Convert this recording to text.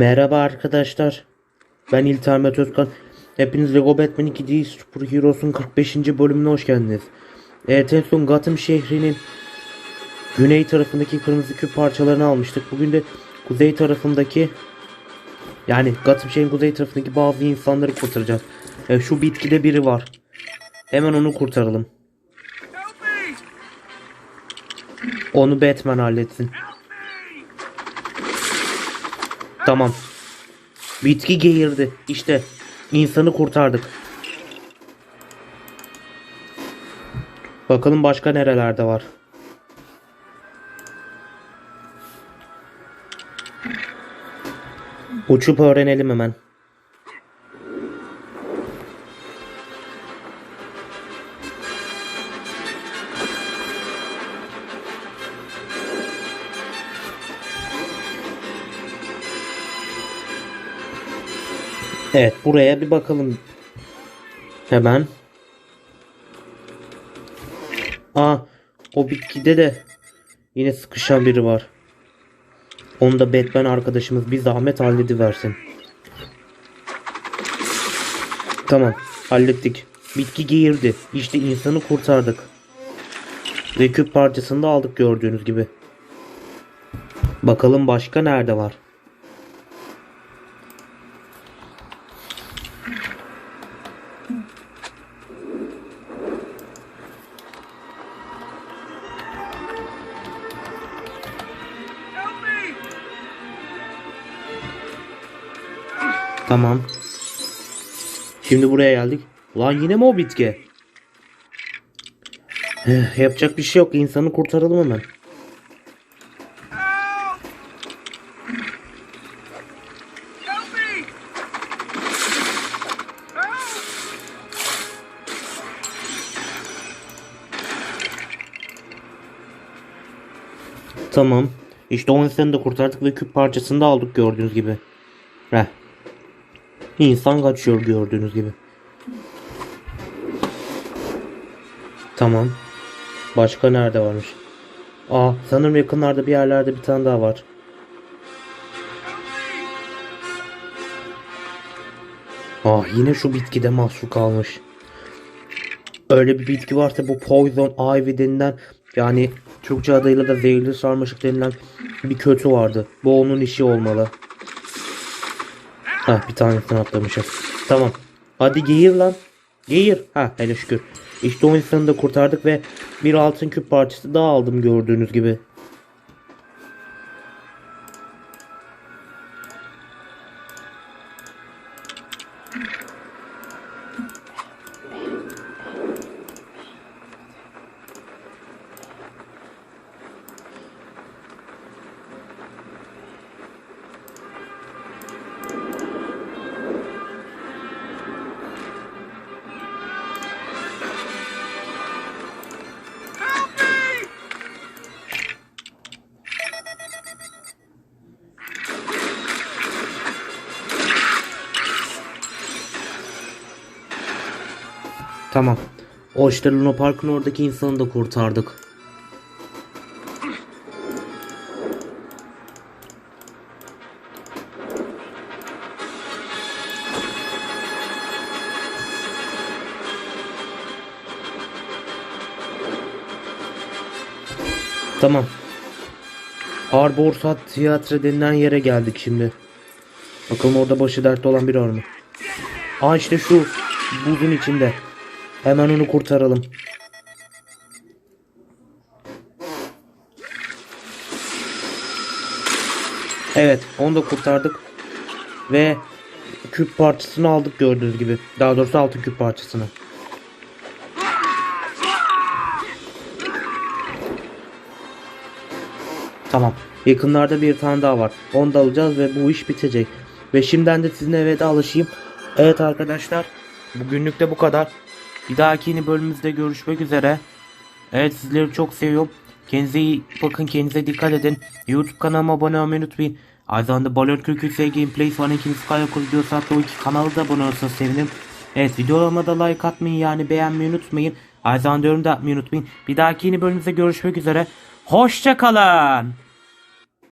Merhaba arkadaşlar. Ben İlter Özkan. Hepiniz Lego Batman 2D Super Heroes'un 45. bölümüne hoş geldiniz. Evet en son Gotham şehrinin güney tarafındaki kırmızı küp parçalarını almıştık. Bugün de kuzey tarafındaki yani Gotham şehrin kuzey tarafındaki bazı insanları kurtaracağız. Evet, şu bitkide biri var. Hemen onu kurtaralım. Onu Batman halletsin. Tamam. Bitki geğirdi. İşte insanı kurtardık. Bakalım başka nerelerde var. Uçup öğrenelim hemen. Evet buraya bir bakalım. Hemen. Aa o bitkide de yine sıkışan biri var. Onu da Batman arkadaşımız bir zahmet hallediversin. Tamam hallettik. Bitki geğirdi. İşte insanı kurtardık. Ve küp parçasını da aldık gördüğünüz gibi. Bakalım başka nerede var? Tamam. Şimdi buraya geldik. Ulan yine mi o bitki? Eh, Yapacak bir şey yok. İnsanı kurtaralım hemen. Tamam. İşte o insanı da kurtardık ve küp parçasını da aldık gördüğünüz gibi. Heh. İnsan kaçıyor gördüğünüz gibi. Tamam. Başka nerede varmış? Aa sanırım yakınlarda bir yerlerde bir tane daha var. Ah yine şu bitkide mahsur kalmış. Öyle bir bitki varsa bu poison ivy denilen yani Türkçe adıyla da zehirli sarmaşık denilen bir kötü vardı. Bu onun işi olmalı. Ha bir tanesini atlamışım. Tamam. Hadi geğir lan. Geğir. Ha hele şükür. İşte o insanı da kurtardık ve bir altın küp parçası daha aldım gördüğünüz gibi. Tamam. O işte Luna Park'ın oradaki insanı da kurtardık. Tamam. Arborsat tiyatro denilen yere geldik şimdi. Bakalım orada başı dertte olan biri var mı? Aa işte şu buzun içinde. Hemen onu kurtaralım. Evet onu da kurtardık. Ve küp parçasını aldık gördüğünüz gibi. Daha doğrusu altın küp parçasını. Tamam. Yakınlarda bir tane daha var. Onu da alacağız ve bu iş bitecek. Ve şimdiden de sizinle vedalaşayım. Evet arkadaşlar. Bugünlük de bu kadar. Bir dahaki yeni bölümümüzde görüşmek üzere. Evet sizleri çok seviyorum. Kendinize iyi bakın. Kendinize dikkat edin. YouTube kanalıma abone olmayı unutmayın. Aynı zamanda Balon 43 Gameplay falan ikinci Skywalker videosu hatta o iki kanalı da abone olursanız sevinirim. Evet videolarıma da like atmayı yani beğenmeyi unutmayın. Aynı zamanda yorum da atmayı unutmayın. Bir dahaki yeni bölümümüzde görüşmek üzere. Hoşçakalın.